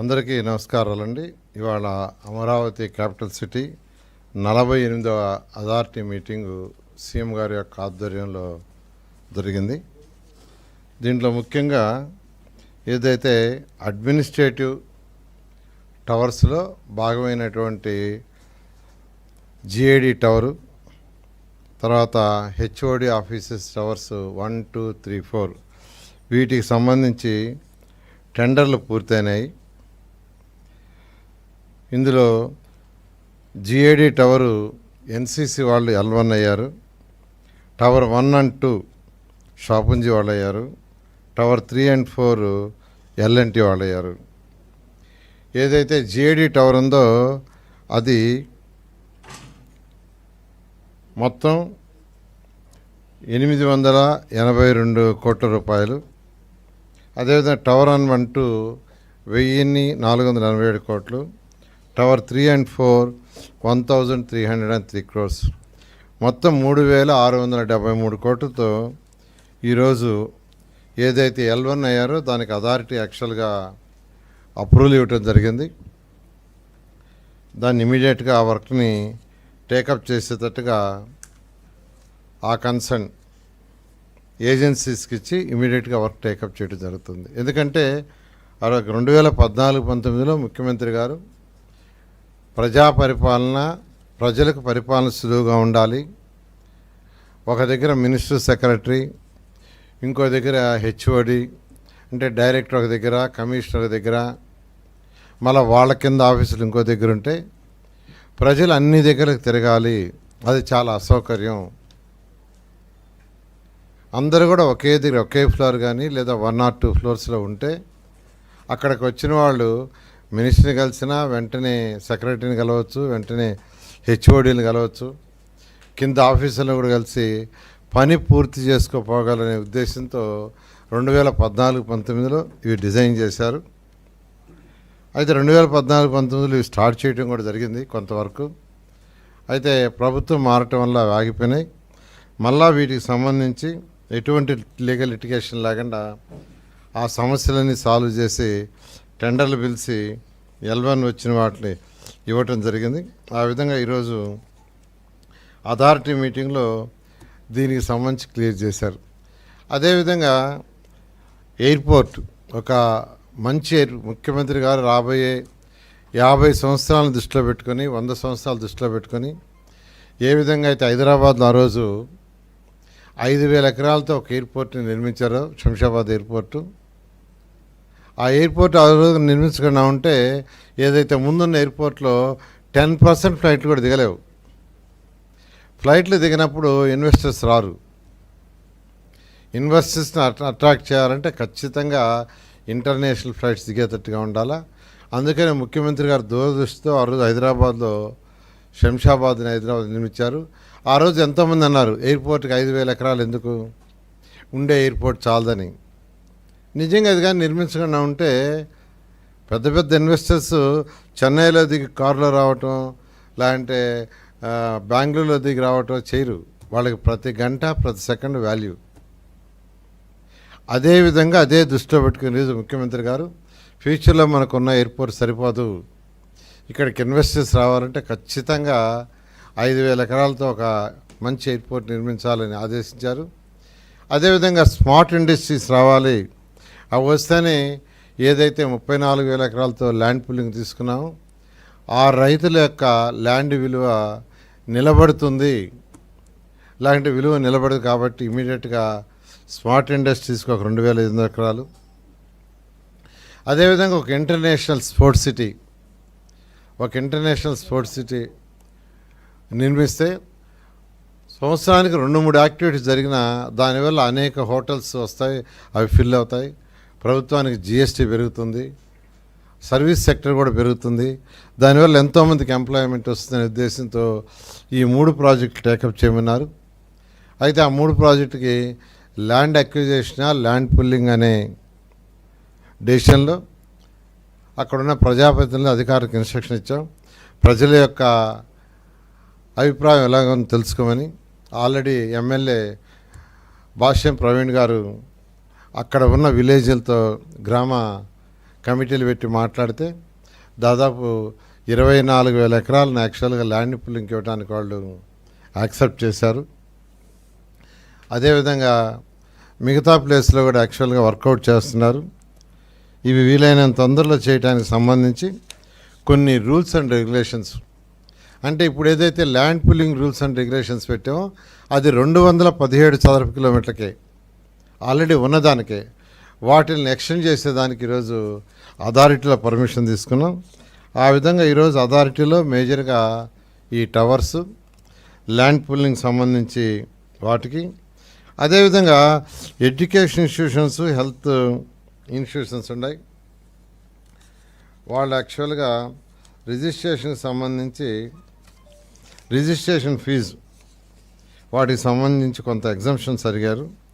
అందరికీ నమస్కారాలండి. ఇవాళ అమరావతి క్యాపిటల్ సిటీ నలభై ఎనిమిదవ అథారిటీ మీటింగు సీఎం గారి యొక్క ఆధ్వర్యంలో జరిగింది. దీంట్లో ముఖ్యంగా ఏదైతే అడ్మినిస్ట్రేటివ్ టవర్స్లో భాగమైనటువంటి జిఏడి టవరు తర్వాత HOD offices towers one two three four వీటికి సంబంధించి టెండర్లు పూర్తయినాయి. ఇందులో జిఏడి టవరు ఎన్సిసి వాళ్ళు ఎల్ వన్ అయ్యారు. Tower one and two Shapoorji వాళ్ళు అయ్యారు tower three and four LNT వాళ్ళు అయ్యారు ఏదైతే జిఏడి టవర్ ఉందో అది మొత్తం ఎనిమిది వందల ఎనభై రెండు కోట్ల రూపాయలు. అదేవిధంగా టవర్ వన్ వన్ టూ వెయ్యిన్ని నాలుగు వందల ఎనభై ఏడు కోట్లు. Tower three and four one thousand three hundred and three crores. మొత్తం మూడు వేల ఆరు వందల డెబ్బై మూడు కోట్లతో ఈరోజు ఏదైతే ఎల్ వన్ అయ్యారో దానికి అథారిటీ యాక్చువల్గా అప్రూవల్ ఇవ్వటం జరిగింది. దాన్ని ఇమీడియట్గా ఆ వర్క్ని టేకప్ చేసేటట్టుగా ఆ కన్సర్న్ ఏజెన్సీస్కి ఇచ్చి ఇమీడియట్గా వర్క్ టేకప్ చేయడం జరుగుతుంది. ఎందుకంటే ఆ రెండు వేల పద్నాలుగు పంతొమ్మిదిలో ముఖ్యమంత్రి గారు ప్రజా పరిపాలన ప్రజలకు పరిపాలన సులువుగా ఉండాలి. ఒక దగ్గర మినిస్టర్ సెక్రటరీ ఇంకో దగ్గర హెచ్ఓడి అంటే డైరెక్టర్ ఒక దగ్గర కమిషనర్ దగ్గర మళ్ళీ వాళ్ళ కింద ఆఫీసులు ఇంకో దగ్గర ఉంటే ప్రజలు అన్ని దగ్గరకు తిరగాలి. అది చాలా అసౌకర్యం. అందరూ కూడా ఒకే దగ్గర ఒకే ఫ్లోర్ కానీ లేదా వన్ ఆర్ టూ ఫ్లోర్స్లో ఉంటే అక్కడికి వచ్చిన వాళ్ళు మినిస్టర్ని కలిసినా వెంటనే సెక్రటరీని కలవచ్చు వెంటనే హెచ్ఓడీని కలవచ్చు. కింద ఆఫీసులను కూడా కలిసి పని పూర్తి చేసుకోపోగలనే ఉద్దేశంతో రెండు వేల పద్నాలుగు పంతొమ్మిదిలో ఇవి డిజైన్ చేశారు. అయితే రెండు వేల పద్నాలుగు పంతొమ్మిదిలో ఇవి స్టార్ట్ చేయడం కూడా జరిగింది కొంతవరకు. అయితే ప్రభుత్వం మారటం వల్ల ఆగిపోయినాయి. మళ్ళా వీటికి సంబంధించి ఎటువంటి లీగల్ లిటిగేషన్ లేకుండా ఆ సమస్యలన్నీ సాల్వ్ చేసి టెండర్లు పిలిచి ఎల్వన్ వచ్చిన వాటిని ఇవ్వటం జరిగింది. ఆ విధంగా ఈరోజు అథారిటీ మీటింగ్లో దీనికి సంబంధించి క్లియర్ చేశారు. అదేవిధంగా ఎయిర్పోర్ట్ ఒక మంచి ఎయిర్ ముఖ్యమంత్రి గారు రాబోయే యాభై సంవత్సరాలను దృష్టిలో పెట్టుకొని వంద సంవత్సరాలు దృష్టిలో పెట్టుకొని ఏ విధంగా అయితే హైదరాబాద్లో ఆ రోజు ఐదు వేల ఎకరాలతో ఒక ఎయిర్పోర్ట్ని నిర్మించారు శంషాబాద్ ఎయిర్పోర్టు ఆ ఎయిర్పోర్ట్ ఆ రోజు నిర్మించకుండా ఉంటే ఏదైతే ముందున్న ఎయిర్పోర్ట్లో టెన్ పర్సెంట్ ఫ్లైట్లు కూడా దిగలేవు. ఫ్లైట్లు దిగినప్పుడు ఇన్వెస్టర్స్ రారు. ఇన్వెస్టర్స్ని అట్రాక్ట్ చేయాలంటే ఖచ్చితంగా ఇంటర్నేషనల్ ఫ్లైట్స్ దిగేటట్టుగా ఉండాలా. అందుకని ముఖ్యమంత్రి గారు దూరదృష్టితో ఆ రోజు హైదరాబాద్లో శంషాబాద్ని హైదరాబాద్ నిర్మించారు. ఆ రోజు ఎంతోమంది అన్నారు ఎయిర్పోర్ట్కి ఐదు వేల ఎకరాలు ఎందుకు? ఉండే ఎయిర్పోర్ట్ చాలదని. నిజంగా అది కానీ నిర్మించకుండా ఉంటే పెద్ద పెద్ద ఇన్వెస్టర్స్ చెన్నైలో దిగి కారులో రావటం లేదంటే బెంగళూరులో దిగి రావటం చేయరు. వాళ్ళకి ప్రతి గంట ప్రతి సెకండ్ వాల్యూ అదేవిధంగా అదే దృష్టిలో పెట్టుకుని ముఖ్యమంత్రి గారు ఫ్యూచర్లో మనకున్న ఎయిర్పోర్ట్ సరిపోదు. ఇక్కడికి ఇన్వెస్టర్స్ రావాలంటే ఖచ్చితంగా ఐదు వేల ఎకరాలతో ఒక మంచి ఎయిర్పోర్ట్ నిర్మించాలని ఆదేశించారు. అదేవిధంగా స్మార్ట్ ఇండస్ట్రీస్ రావాలి. అవి వస్తేనే ఏదైతే ముప్పై నాలుగు వేల ఎకరాలతో ల్యాండ్ పుల్లింగ్ తీసుకున్నామో ఆ రైతుల యొక్క ల్యాండ్ విలువ నిలబడుతుంది. లాంటి విలువ నిలబడదు కాబట్టి ఇమీడియట్గా స్మార్ట్ ఇండస్ట్రీస్కి ఒక రెండు వేల ఐదు వందల ఎకరాలు. అదేవిధంగా ఒక ఇంటర్నేషనల్ స్పోర్ట్స్ సిటీ ఒక ఇంటర్నేషనల్ స్పోర్ట్స్ సిటీ నిర్మిస్తే సంవత్సరానికి రెండు మూడు యాక్టివిటీస్ జరిగిన దానివల్ల అనేక హోటల్స్ వస్తాయి అవి ఫిల్ అవుతాయి. ప్రభుత్వానికి జిఎస్టీ పెరుగుతుంది సర్వీస్ సెక్టర్ కూడా పెరుగుతుంది. దానివల్ల ఎంతోమందికి ఎంప్లాయ్మెంట్ వస్తుందనే ఉద్దేశంతో ఈ మూడు ప్రాజెక్టులు టేకప్ చేయమన్నారు. అయితే ఆ మూడు ప్రాజెక్టుకి ల్యాండ్ అక్విజేషన్ ల్యాండ్ పుల్లింగ్ అనే డెసిషన్లో అక్కడున్న ప్రజాప్రతినిధులు అధికారులకు ఇన్స్ట్రక్షన్ ఇచ్చాం. ప్రజల యొక్క అభిప్రాయం ఎలాగో తెలుసుకోమని ఆల్రెడీ ఎమ్మెల్యే భాష్యం ప్రవీణ్ గారు అక్కడ ఉన్న విలేజ్లతో గ్రామ కమిటీలు పెట్టి మాట్లాడితే దాదాపు ఇరవై నాలుగు వేల ఎకరాలను యాక్చువల్గా ల్యాండ్ పుల్లింగ్ ఇవ్వడానికి వాళ్ళు యాక్సెప్ట్ చేశారు. అదేవిధంగా మిగతా ప్లేస్లో కూడా యాక్చువల్గా వర్కౌట్ చేస్తున్నారు. ఇవి వీలైనంత తొందరలో చేయడానికి సంబంధించి కొన్ని రూల్స్ అండ్ రెగ్యులేషన్స్. అంటే ఇప్పుడు ఏదైతే land pooling rules and regulations పెట్టామో అది రెండు వందల పదిహేడు చదరపు కిలోమీటర్లకే. ఆల్రెడీ ఉన్నదానికే. వాటిని ఎక్స్టెండ్ చేసేదానికి ఈరోజు అథారిటీలో పర్మిషన్ తీసుకున్నాం. ఆ విధంగా ఈరోజు అథారిటీలో మేజర్గా ఈ టవర్స్ ల్యాండ్ పుల్లింగ్ సంబంధించి వాటికి. అదేవిధంగా ఎడ్యుకేషన్ ఇన్స్టిట్యూషన్స్ హెల్త్ ఇన్స్టిట్యూషన్స్ ఉన్నాయి. వాళ్ళు యాక్చువల్గా రిజిస్ట్రేషన్కి సంబంధించి రిజిస్ట్రేషన్ ఫీజు. వాటికి సంబంధించి కొంత ఎగ్జంప్షన్స్ అడిగారు.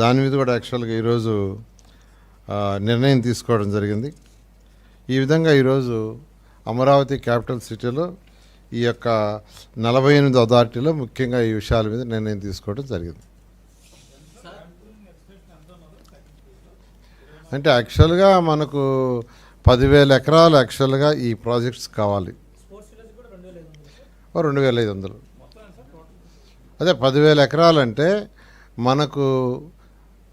దాని మీద కూడా యాక్చువల్గా ఈరోజు నిర్ణయం తీసుకోవడం జరిగింది. ఈ విధంగా ఈరోజు అమరావతి క్యాపిటల్ సిటీలో ఈ యొక్క నలభై ఎనిమిది అథారిటీలో ముఖ్యంగా ఈ విషయాల మీద నిర్ణయం తీసుకోవడం జరిగింది. అంటే యాక్చువల్గా మనకు పదివేల ఎకరాలు యాక్చువల్గా ఈ ప్రాజెక్ట్స్ కావాలి. రెండు వేల ఐదు వందలు. వేల అదే పదివేల ఎకరాలంటే మనకు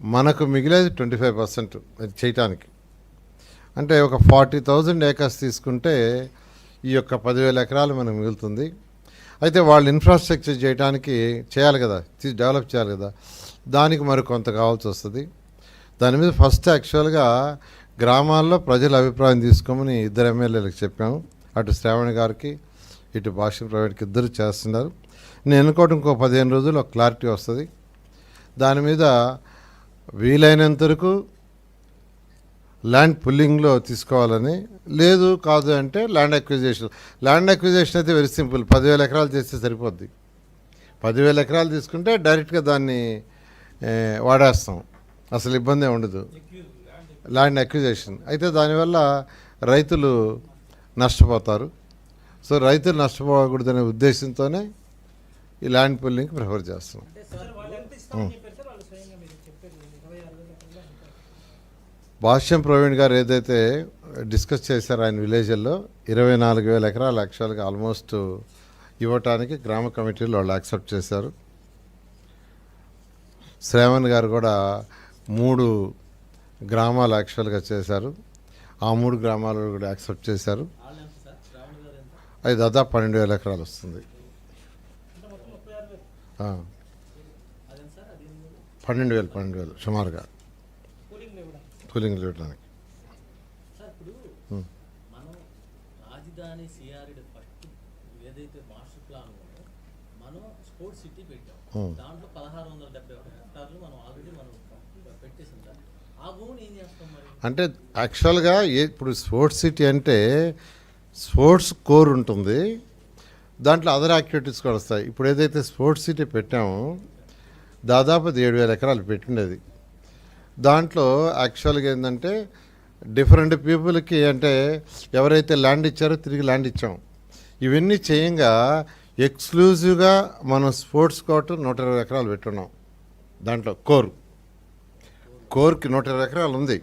మనకు మిగిలేదు ట్వంటీ ఫైవ్ పర్సెంట్ అది చేయటానికి. అంటే ఒక ఫార్టీ థౌజండ్ ఏకర్స్ తీసుకుంటే ఈ యొక్క పదివేల ఎకరాలు మనకు మిగులుతుంది. అయితే వాళ్ళు ఇన్ఫ్రాస్ట్రక్చర్ చేయడానికి చేయాలి కదా డెవలప్ చేయాలి కదా దానికి మరి కొంత కావాల్సి వస్తుంది. దాని మీద ఫస్ట్ యాక్చువల్గా గ్రామాల్లో ప్రజల అభిప్రాయం తీసుకోమని ఇద్దరు ఎమ్మెల్యేలకు చెప్పాము. అటు శ్రావణ్ గారికి ఇటు భాష ప్రైవేట్కి ఇద్దరు చేస్తున్నారు. నేను అనుకోవడం ఇంకో పదిహేను రోజులు ఒక క్లారిటీ వస్తుంది. దాని మీద వీలైనంత వరకు ల్యాండ్ పుల్లింగ్లో తీసుకోవాలని లేదు కాదు అంటే ల్యాండ్ అక్విజేషన్. ల్యాండ్ అక్విజేషన్ అయితే వెరీ సింపుల్. పదివేల ఎకరాలు చేస్తే సరిపోద్ది. పదివేల ఎకరాలు తీసుకుంటే డైరెక్ట్గా దాన్ని వాడేస్తాం. అసలు ఇబ్బంది ఉండదు. Land acquisition. అయితే దానివల్ల రైతులు నష్టపోతారు. సో రైతులు నష్టపోకూడదనే ఉద్దేశంతోనే ఈ ల్యాండ్ పుల్లింగ్ ప్రిఫర్ చేస్తున్నాం అంటే సార్ వాళ్ళు ఎంత ఇస్తామని చెప్పారు సార్ వాళ్ళు స్వయంగా మీరు చెప్పారు ఇరవై ఆరు వేల ఎకరాలు అంటారు. భాష్యం ప్రవీణ్ గారు ఏదైతే డిస్కస్ చేశారో ఆయన విలేజ్లో ఇరవై నాలుగు వేల ఎకరాలు యాక్చువల్గా ఆల్మోస్ట్ ఇవ్వటానికి గ్రామ కమిటీలు వాళ్ళు యాక్సెప్ట్ చేశారు. శ్రావణ్ గారు కూడా మూడు గ్రామాలు యాక్చువల్గా చేశారు. ఆ మూడు గ్రామాలు కూడా యాక్సెప్ట్ చేశారు. అది దాదాపు పన్నెండు వేల ఎకరాలు వస్తుంది. పన్నెండు వేలు పన్నెండు వేలు సుమారుగా. కూలింగ్ ఇవ్వడానికి సార్ ఇప్పుడు ఉం. మనం రాజధాని సిఆర్డి ఫస్ట్ ఏదైతే మాస్టర్ ప్లాన్ ఉందో మనం స్పోర్ట్స్ సిటీ పెట్టాం. ఉం. దాంట్లో పదహారు వందల డెబ్బై ఒకటి హెక్టార్లు మనం ఆల్రెడీ మనం పెట్టేసాం సార్. ఆ భూమిని ఏం చేస్తాం మరి? అంటే యాక్చువల్గా ఇప్పుడు స్పోర్ట్స్ సిటీ అంటే స్పోర్ట్స్ కోర్ ఉంటుంది. దాంట్లో అదర్ యాక్టివిటీస్ కూడా వస్తాయి. ఇప్పుడు ఏదైతే స్పోర్ట్స్ సిటీ పెట్టామో దాదాపు ఏడు వేల ఎకరాలు పెట్టిండేది దాంట్లో యాక్చువల్గా ఏంటంటే డిఫరెంట్ పీపుల్కి అంటే ఎవరైతే ల్యాండ్ ఇచ్చారో తిరిగి ల్యాండ్ ఇచ్చాం. ఇవన్నీ చేయంగా ఎక్స్క్లూజివ్గా మనం స్పోర్ట్స్ కోర్టు నూట ఇరవై ఎకరాలు పెట్టున్నాం. దాంట్లో కోర్. కోర్కి నూట ఇరవై ఎకరాలు ఉంది.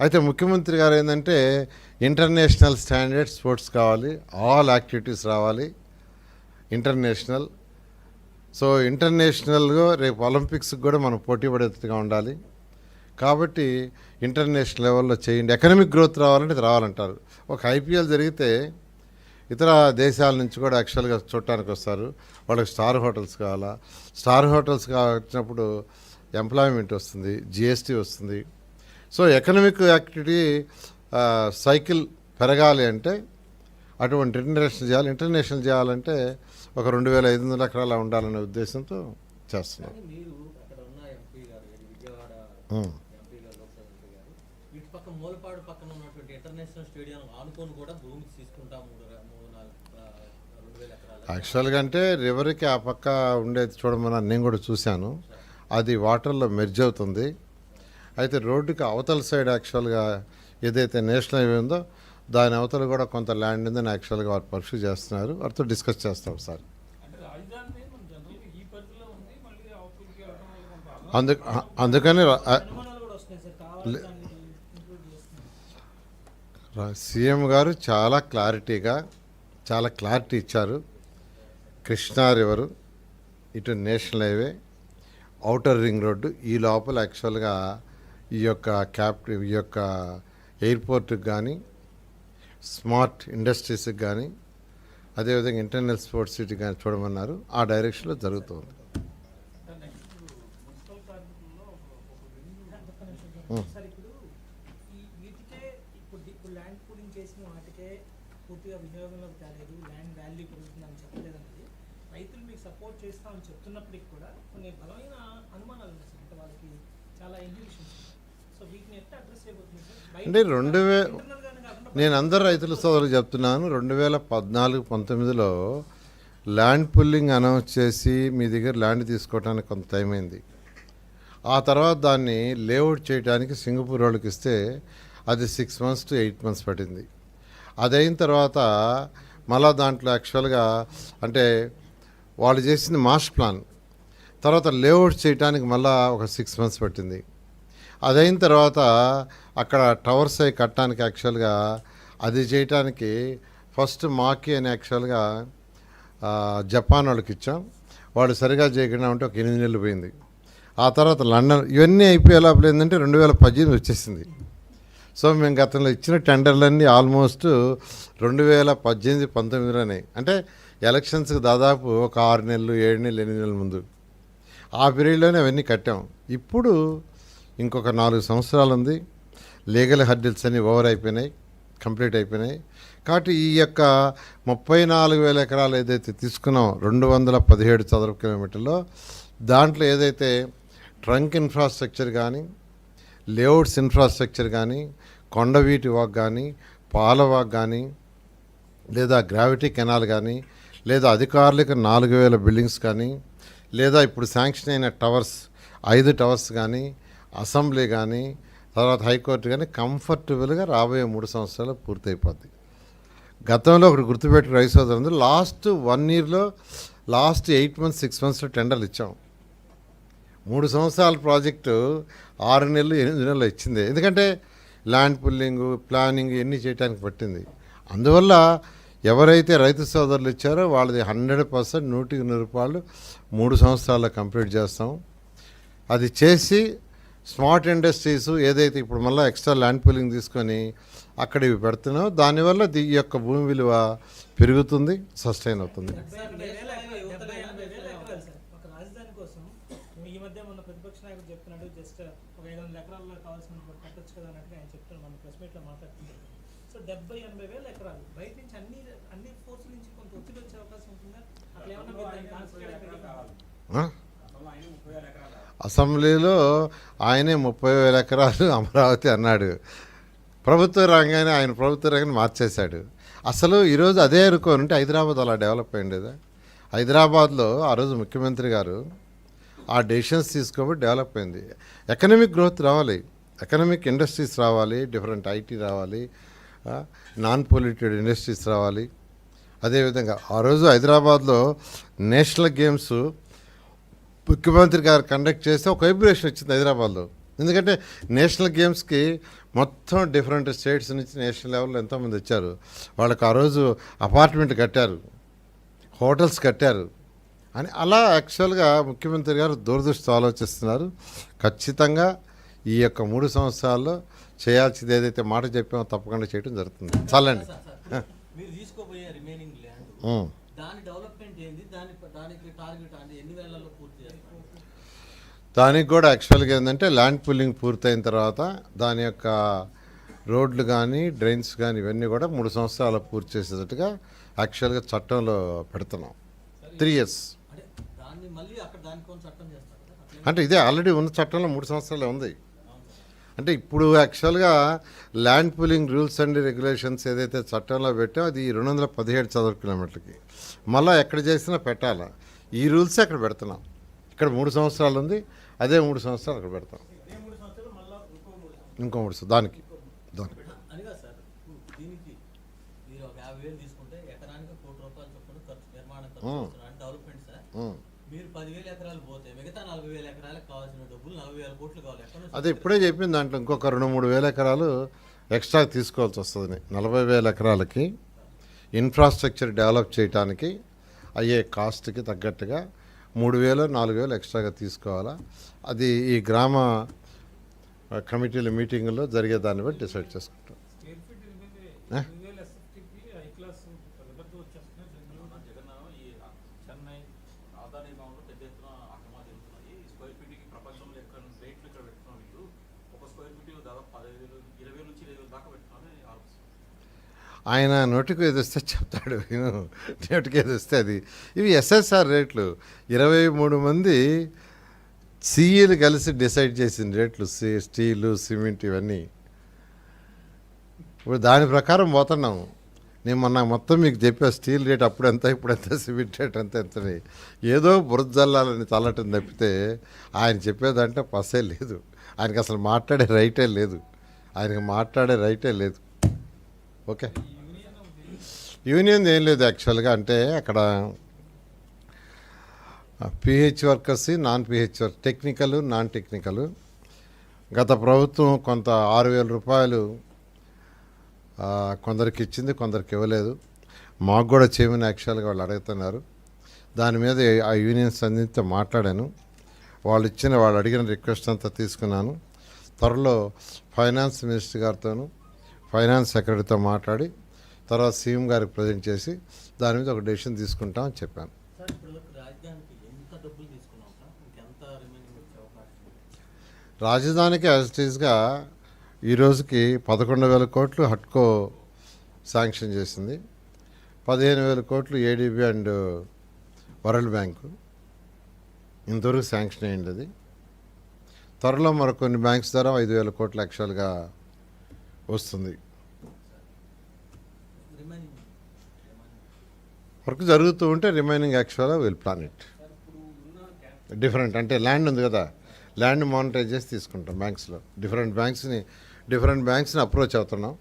అయితే ముఖ్యమంత్రి గారు ఏంటంటే ఇంటర్నేషనల్ స్టాండర్డ్ స్పోర్ట్స్ కావాలి ఆల్ యాక్టివిటీస్ రావాలి. ఇంటర్నేషనల్ సో ఇంటర్నేషనల్గా రేపు ఒలింపిక్స్కి కూడా మనం పోటీ పడేట్టుగా ఉండాలి. కాబట్టి ఇంటర్నేషనల్ లెవెల్లో చేయండి. ఎకనామిక్ గ్రోత్ రావాలంటే ఇది రావాలంటారు. ఒక ఐపీఎల్ జరిగితే ఇతర దేశాల నుంచి కూడా యాక్చువల్గా చూడటానికి వస్తారు. వాళ్ళకి స్టార్ హోటల్స్ కావాలా? స్టార్ హోటల్స్ వచ్చినప్పుడు ఎంప్లాయ్మెంట్ వస్తుంది జిఎస్టీ వస్తుంది. సో ఎకనామిక్ యాక్టివిటీ సైకిల్ పెరగాలి అంటే అటువంటి ఇంటర్నేషనల్ చేయాలి. ఇంటర్నేషనల్ చేయాలంటే ఒక రెండు వేల ఐదు వందల ఎకరాల ఉండాలనే ఉద్దేశంతో చేస్తున్నాం కానీ మీరు అక్కడ ఉన్న ఎంపీ గారు ఏది విజయవాడ ఉం. ఎంపీ గారు లోక్సభ ఎంపీ గారు ఇటు పక్క మూలపాడు పక్కన ఉన్నటువంటి ఇంటర్నేషనల్ స్టేడియం ఆనుకొని కూడా భూమి తీసుకుంటాం మూడు ర- మూడు నాలుగు ఆ, రెండు వేల ఎకరాలు. యాక్చువల్గా అంటే రివర్కి ఆ పక్క ఉండేది చూడమని నేను కూడా చూశాను. అది వాటర్లో మెర్జ్ అవుతుంది. అయితే రోడ్డుకి అవతల సైడ్ యాక్చువల్గా ఏదైతే నేషనల్ హైవే ఉందో దాని అవతల కూడా కొంత ల్యాండ్ ఉందని యాక్చువల్గా వారు పర్సూ చేస్తున్నారు. వారితో డిస్కస్ చేస్తాం సార్. అంటే సీఎం గారు చాలా క్లారిటీగా చాలా క్లారిటీ ఇచ్చారు. కృష్ణా రివరు ఇటు national highway outer ring road ఈ లోపల యాక్చువల్గా ఈ యొక్క క్యాప్ ఈ యొక్క ఎయిర్పోర్ట్కి కానీ స్మార్ట్ ఇండస్ట్రీస్కి కానీ అదేవిధంగా ఇంటర్నల్ స్పోర్ట్స్ సిటీ కానీ చూడమన్నారు. ఆ డైరెక్షన్లో జరుగుతుంది నెక్స్ట్ మున్సిపల్ కార్మికుల్లో ఒక- ఒక వెన్యూ ఒక్క నిమిషం సార్. ఉం. సార్ ఇప్పుడు ఈ వీటికే ఇప్పుడు ఇప్పుడు ల్యాండ్ పూలింగ్ చేసిన వాటికే పూర్తిగా వినియోగంలోకి తేలేదు ల్యాండ్ వాల్యూ పెరుగుతుందని చెప్పలేదండి రైతులు మీకు సపోర్ట్ చేస్తామని చెప్తున్నప్పటికి కూడా కొన్ని బలమైన అనుమానాలు ఉన్నాయి అంటే వాళ్ళకి చాలా ఇండివిజువల్స్ సో వీటిని ఎట్లా అడ్రస్ చేయబోతుంది సార్? అంటే రెండు వే- నేను అందరు రైతుల సోదరులు చెప్తున్నాను. రెండు వేల పద్నాలుగు పంతొమ్మిదిలో ల్యాండ్ పుల్లింగ్ అనౌన్స్ చేసి మీ దగ్గర ల్యాండ్ తీసుకోవడానికి కొంత టైం అయింది. ఆ తర్వాత దాన్ని లేఅవుట్ చేయడానికి సింగపూర్ వాళ్ళకి ఇస్తే అది six months to eight months పట్టింది. అది అయిన తర్వాత మళ్ళా దాంట్లో యాక్చువల్గా అంటే వాళ్ళు చేసింది మాస్టర్ ప్లాన్ తర్వాత లేఅవుట్ చేయడానికి మళ్ళా ఒక సిక్స్ మంత్స్ పట్టింది. అదైన తర్వాత అక్కడ టవర్స్ అవి కట్టడానికి యాక్చువల్గా అది చేయటానికి ఫస్ట్ మాకి అని యాక్చువల్గా జపాన్ వాళ్ళకి ఇచ్చాం. వాడు సరిగా చేయకుండా ఉంటే ఒక ఎనిమిది నెలలు పోయింది. ఆ తర్వాత లండన్ ఇవన్నీ అయిపోయే లోపల రెండు వేల పద్దెనిమిది వచ్చేసింది. సో మేము గతంలో ఇచ్చిన టెండర్లన్నీ ఆల్మోస్ట్ రెండు వేల పద్దెనిమిది పంతొమ్మిదిలోనే అంటే ఎలక్షన్స్కి దాదాపు ఒక ఆరు నెలలు ఏడు నెలలు ఎనిమిది నెలల ముందు. ఆ పీరియడ్లోనే అవన్నీ కట్టాం. ఇప్పుడు ఇంకొక నాలుగు సంవత్సరాలు ఉంది. లీగల్ హర్డిల్స్ అన్నీ ఓవర్ అయిపోయినాయి కంప్లీట్ అయిపోయినాయి. కాబట్టి ఈ యొక్క ముప్పై నాలుగు వేల ఎకరాలు ఏదైతే తీసుకున్నాం రెండు వందల పదిహేడు చదరపు కిలోమీటర్లో దాంట్లో ఏదైతే ట్రంక్ ఇన్ఫ్రాస్ట్రక్చర్ కానీ లేఅవుట్స్ ఇన్ఫ్రాస్ట్రక్చర్ కానీ కొండవీటి వాక్ కానీ పాల వాక్ కానీ లేదా గ్రావిటీ కెనాల్ కానీ లేదా అధికారులకు నాలుగు వేల బిల్డింగ్స్ కానీ లేదా ఇప్పుడు శాంక్షన్ అయిన టవర్స్ ఐదు టవర్స్ కానీ అసెంబ్లీ కానీ తర్వాత హైకోర్టు కానీ కంఫర్టబుల్గా రాబోయే మూడు సంవత్సరాలు పూర్తయిపోద్ది. గతంలో ఒకటి గుర్తుపెట్టిన రైస్ అవుతుంది లాస్ట్ వన్ ఇయర్లో లాస్ట్ ఎయిట్ మంత్స్ సిక్స్ మంత్స్లో టెండర్లు ఇచ్చాం. మూడు సంవత్సరాల ప్రాజెక్టు ఆరు నెలలు ఎనిమిది నెలలు ఇచ్చింది. ఎందుకంటే ల్యాండ్ పుల్లింగ్ ప్లానింగ్ ఇవన్నీ చేయడానికి పట్టింది. అందువల్ల ఎవరైతే రైతు సోదరులు ఇచ్చారో వాళ్ళది హండ్రెడ్ పర్సెంట్ నూటికి నూరు రూపాయలు మూడు సంవత్సరాల్లో కంప్లీట్ చేస్తాం. అది చేసి స్మార్ట్ ఇండస్ట్రీస్ ఏదైతే ఇప్పుడు మళ్ళీ ఎక్స్ట్రా ల్యాండ్ పూలింగ్ తీసుకొని అక్కడ ఇవి పెడుతున్నాం దానివల్ల ఈ యొక్క భూమి విలువ పెరుగుతుంది సస్టైన్ అవుతుంది డెబ్బై ఎనభై వేల ఎకరాలు, డెబ్బై ఎనభై వేల ఎకరాలు సార్ ఒక రాజధాని కోసం ఈ మధ్య మన ప్రతిపక్ష నాయకుడు చెప్తున్నాడు జస్ట్ ఒక ఐదు వందల ఎకరాల్లో కావాల్సిన కట్టొచ్చు కదా అన్నట్టుగా ఆయన చెప్తున్నాడు మన ప్రెస్ మీట్లో మాట్లాడుతున్నారు సో డెబ్బై ఎనభై వేల ఎకరాలు బయట నుంచి అన్ని అన్ని ఫోర్సుల నుంచి కొంత ఒత్తిడి వచ్చే అవకాశం ఉంటుందా అట్లా ఏమన్నా మీరు దాన్ని కాన్సన్ట్రేట్ పెట్టాలి ఆ? అసెంబ్లీలో ఆయనే ముప్పై వేల ఎకరాలు అమరావతి అన్నాడు. ప్రభుత్వ రంగాన్ని ఆయన ప్రభుత్వ రంగాన్ని మార్చేశాడు. అసలు ఈరోజు అదే అనుకోని ఉంటే హైదరాబాద్ అలా డెవలప్ అయ్యిండేదా హైదరాబాద్లో ఆ రోజు ముఖ్యమంత్రి గారు ఆ డెసిషన్స్ తీసుకోబట్టి డెవలప్ అయింది. ఎకనమిక్ గ్రోత్ రావాలి. ఎకనమిక్ ఇండస్ట్రీస్ రావాలి. డిఫరెంట్ ఐటీ రావాలి. నాన్ పొల్యూటెడ్ ఇండస్ట్రీస్ రావాలి. అదేవిధంగా ఆ రోజు హైదరాబాద్లో నేషనల్ గేమ్స్ ముఖ్యమంత్రి గారు కండక్ట్ చేస్తే ఒక వైబ్రేషన్ వచ్చింది హైదరాబాద్లో. ఎందుకంటే నేషనల్ గేమ్స్కి మొత్తం డిఫరెంట్ స్టేట్స్ నుంచి నేషనల్ లెవెల్లో ఎంతోమంది వచ్చారు. వాళ్ళకి ఆ రోజు అపార్ట్మెంట్ కట్టారు. హోటల్స్ కట్టారు. అని అలా యాక్చువల్గా ముఖ్యమంత్రి గారు దూరదృష్టి ఆలోచిస్తున్నారు. ఖచ్చితంగా ఈ యొక్క మూడు సంవత్సరాల్లో చేయాల్సింది ఏదైతే మాట చెప్పామో తప్పకుండా చేయడం జరుగుతుంది. చాలండి. దాని డెవలప్మెంట్ ఏంది? దాని దానికి టార్గెట్ అంటే ఎన్ని వేలలో దానికి కూడా యాక్చువల్గా ఏంటంటే ల్యాండ్ పుల్లింగ్ పూర్తయిన తర్వాత దాని యొక్క రోడ్లు కానీ డ్రైన్స్ కానీ ఇవన్నీ కూడా మూడు సంవత్సరాలు పూర్తి చేసేటట్టుగా యాక్చువల్గా చట్టంలో పెడుతున్నాం. త్రీ ఇయర్స్ అంటే ఇదే ఆల్రెడీ ఉన్న చట్టంలో మూడు సంవత్సరాలే ఉంది. అంటే ఇప్పుడు యాక్చువల్గా land pooling rules and regulations ఏదైతే చట్టంలో పెట్టామో అది రెండు వందల పదిహేడు చదరపు కిలోమీటర్లకి. మళ్ళీ ఎక్కడ చేసినా పెట్టాలా? ఈ రూల్సే అక్కడ పెడుతున్నాం. ఇక్కడ మూడు సంవత్సరాలు ఉంది. అదే మూడు సంవత్సరాలు అక్కడ పెడతాం. ఇంకో మూడు దానికి దానికి. అదే ఇప్పుడే చెప్పింది దాంట్లో ఇంకొక రెండు మూడు వేల ఎకరాలు ఎక్స్ట్రా తీసుకోవాల్సి వస్తుంది. నలభై వేల ఎకరాలకి ఇన్ఫ్రాస్ట్రక్చర్ డెవలప్ చేయడానికి అయ్యే కాస్ట్కి తగ్గట్టుగా మూడు వేలు నాలుగు వేలు ఎక్స్ట్రాగా తీసుకోవాలా? అది ఈ గ్రామ కమిటీల మీటింగుల్లో జరిగే దాన్ని బట్టి డిసైడ్ చేసుకుంటాం స్క్వేర్ ఫీట్ ఎనిమిది ఏ? ఎనిమిది వేల ఎస్ఎఫ్టీకి హై క్లాస్ పెద్ద పెద్ద వచ్చేస్తున్నాయి బెంగళూరు జగన్ ఈ చెన్నై ఆదాని భావంలో పెద్ద ఎత్తున అక్రమాలు జరుగుతున్నాయి ఈ స్క్వేర్ ఫీట్కి ప్రపంచంలో ఎక్కడ రేట్లు ఇక్కడ పెట్టుకున్నాం వీళ్ళు ఒక స్క్వేర్ ఫీట్ దాదాపు పదిహేను వేలు ఇరవై వేలు నుంచి ఇరవై వేలు దాకా పెట్టుకున్నామని ఆరోపిస్తున్నారు ఆయన నోటికి ఏది చెప్తాడు నేను నోటికి ఏదొస్తే అది. ఇవి ఎస్ఎస్ఆర్ రేట్లు. ఇరవై మూడు మంది సీఈలు కలిసి డిసైడ్ చేసిన రేట్లు. సి స్టీలు సిమెంట్ ఇవన్నీ. ఇప్పుడు దాని ప్రకారం పోతున్నాము నేను మొన్న మొత్తం మీకు చెప్పా స్టీల్ రేట్ అప్పుడు ఎంత ఇప్పుడు ఎంత సిమెంట్ రేట్ ఎంత ఎంతని. ఏదో బురద జల్లాలని చల్లటం తప్పితే ఆయన చెప్పేదంటే పసే లేదు. ఆయనకి అసలు మాట్లాడే రైటే లేదు. ఆయనకి మాట్లాడే రైటే లేదు. ఓకే? యూనియన్ ఏం లేదు యాక్చువల్గా అంటే అక్కడ PH workers non PH work technical non technical. గత ప్రభుత్వం కొంత ఆరు వేల రూపాయలు కొందరికి ఇచ్చింది కొందరికి ఇవ్వలేదు. మాకు కూడా చేయమని యాక్చువల్గా వాళ్ళు అడుగుతున్నారు. దాని మీద ఆ యూనియన్స్ అన్నింటితో మాట్లాడాను. వాళ్ళు ఇచ్చిన వాళ్ళు అడిగిన రిక్వెస్ట్ అంతా తీసుకున్నాను. త్వరలో ఫైనాన్స్ మినిస్టర్ గారితోనూ ఫైనాన్స్ సెక్రటరీతో మాట్లాడి తర్వాత సీఎం గారికి ప్రజెంట్ చేసి దాని మీద ఒక డెసిషన్ తీసుకుంటామని చెప్పాను. రాజధానికి ఎంత డబ్బులు తీసుకున్నాం సార్? ఇంకెంత రిమైనింగ్ వచ్చే అవకాశం ఉంది? రాజధానికి యాజ్ ఇట్ ఈస్గా ఈ రోజుకి పదకొండు వేల కోట్లు హట్కో శాంక్షన్ చేసింది. పదిహేను వేల కోట్లు ఏడీబీ అండ్ వరల్డ్ బ్యాంకు ఇంతవరకు శాంక్షన్ అయ్యింది. అది త్వరలో మరికొన్ని బ్యాంక్స్ ద్వారా ఐదు వేల కోట్లు యాక్చువల్గా వస్తుంది రిమైనింగ్ రిమైనింగ్ వర్క్ జరుగుతూ ఉంటే రిమైనింగ్ యాక్చువల్గా విల్ ప్లాన్ ఇట్. డిఫరెంట్ అంటే ల్యాండ్ ఉంది కదా ల్యాండ్ మానిటైజ్ చేసి తీసుకుంటాం బ్యాంక్స్లో. డిఫరెంట్ బ్యాంక్స్ని డిఫరెంట్ బ్యాంక్స్ని అప్రోచ్ అవుతున్నాం.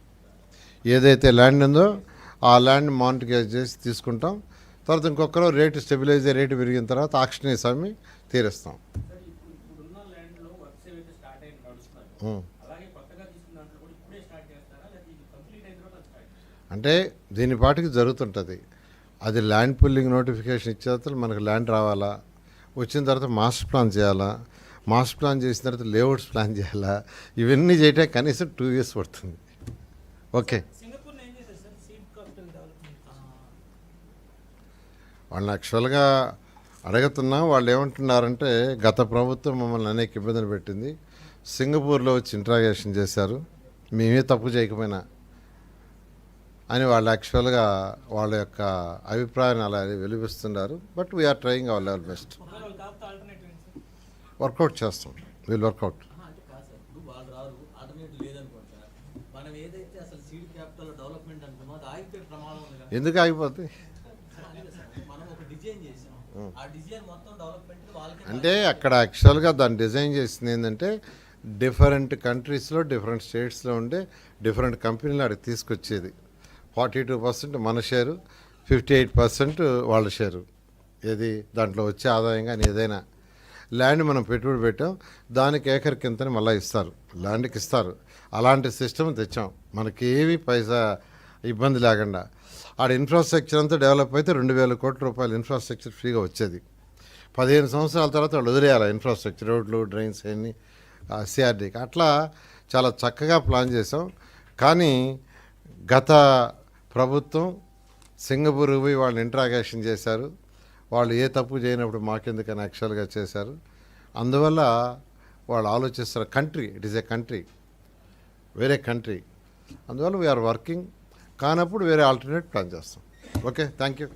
ఏదైతే ల్యాండ్ ఉందో ఆ ల్యాండ్ మానిటైజ్ చేసి తీసుకుంటాం. తర్వాత ఇంకొకరు రేటు స్టెబిలైజ్ రేటు పెరిగిన తర్వాత ఆక్షన్ స్వామి తీరుస్తాం. అంటే దీని పాటికి జరుగుతుంటుంది. అది ల్యాండ్ పుల్లింగ్ నోటిఫికేషన్ ఇచ్చిన తర్వాత మనకు ల్యాండ్ రావాలా? వచ్చిన తర్వాత మాస్టర్ ప్లాన్ చేయాలా? మాస్టర్ ప్లాన్ చేసిన తర్వాత లేఅవుట్స్ ప్లాన్ చేయాలా? ఇవన్నీ చేయడానికి కనీసం టూ ఇయర్స్ పడుతుంది. ఓకే. వాళ్ళని యాక్చువల్గా అడుగుతున్నా వాళ్ళు ఏమంటున్నారంటే గత ప్రభుత్వం మమ్మల్ని అనేక ఇబ్బందులు పెట్టింది. సింగపూర్లో వచ్చి ఇంట్రాగేషన్ చేశారు. మేమే తప్పు చేయకపోయినా. అని వాళ్ళు యాక్చువల్గా వాళ్ళ యొక్క అభిప్రాయాన్ని అలా వెలిపిస్తున్నారు. But we're trying our level best work out చేస్తాం. విల్ వర్కౌట్ ఎందుకు ఆగిపోతుంది సార్, అదే సార్. మనం ఒక డిజైన్ చేసాం. ఆ. డిజైన్ మొత్తం డెవలప్మెంట్ వాళ్ళకి అంటే అక్కడ యాక్చువల్గా దాన్ని డిజైన్ చేసింది ఏంటంటే డిఫరెంట్ కంట్రీస్లో డిఫరెంట్ స్టేట్స్లో ఉండే డిఫరెంట్ కంపెనీలు అక్కడికి తీసుకొచ్చేది. ఫార్టీ టూ పర్సెంట్ మన షేరు ఫిఫ్టీ ఎయిట్ పర్సెంట్ వాళ్ళ షేరు. ఏది దాంట్లో వచ్చే ఆదాయం కానీ ఏదైనా. ల్యాండ్ మనం పెట్టుబడి పెట్టాం దానికి ఏకర్ కింతని మళ్ళీ ఇస్తారు. ల్యాండ్కి ఇస్తారు. అలాంటి సిస్టమ్ తెచ్చాం. మనకి మనకేమీ పైసా ఇబ్బంది లేకుండా. ఆడ ఇన్ఫ్రాస్ట్రక్చర్ అంతా డెవలప్ అయితే రెండు వేల కోట్ల రూపాయల ఇన్ఫ్రాస్ట్రక్చర్ ఫ్రీగా వచ్చేది. పదిహేను సంవత్సరాల తర్వాత వాళ్ళు వదిలేయాలి ఇన్ఫ్రాస్ట్రక్చర్ రోడ్లు డ్రైన్స్ అన్నీ సిఆర్డీకి అట్లా చాలా చక్కగా ప్లాన్ చేసాం కానీ గత ప్రభుత్వం సింగపూర్ పోయి వాళ్ళని ఇంట్రాగేషన్ చేశారు. వాళ్ళు ఏ తప్పు చేయనప్పుడు మాకెందుకని యాక్చువల్గా చేశారు. అందువల్ల వాళ్ళు ఆలోచిస్తారు country it is a country వేరే కంట్రీ. అందువల్ల వీఆర్ వర్కింగ్ కానప్పుడు వేరే ఆల్టర్నేట్ ప్లాన్ చేస్తాం. Okay thank you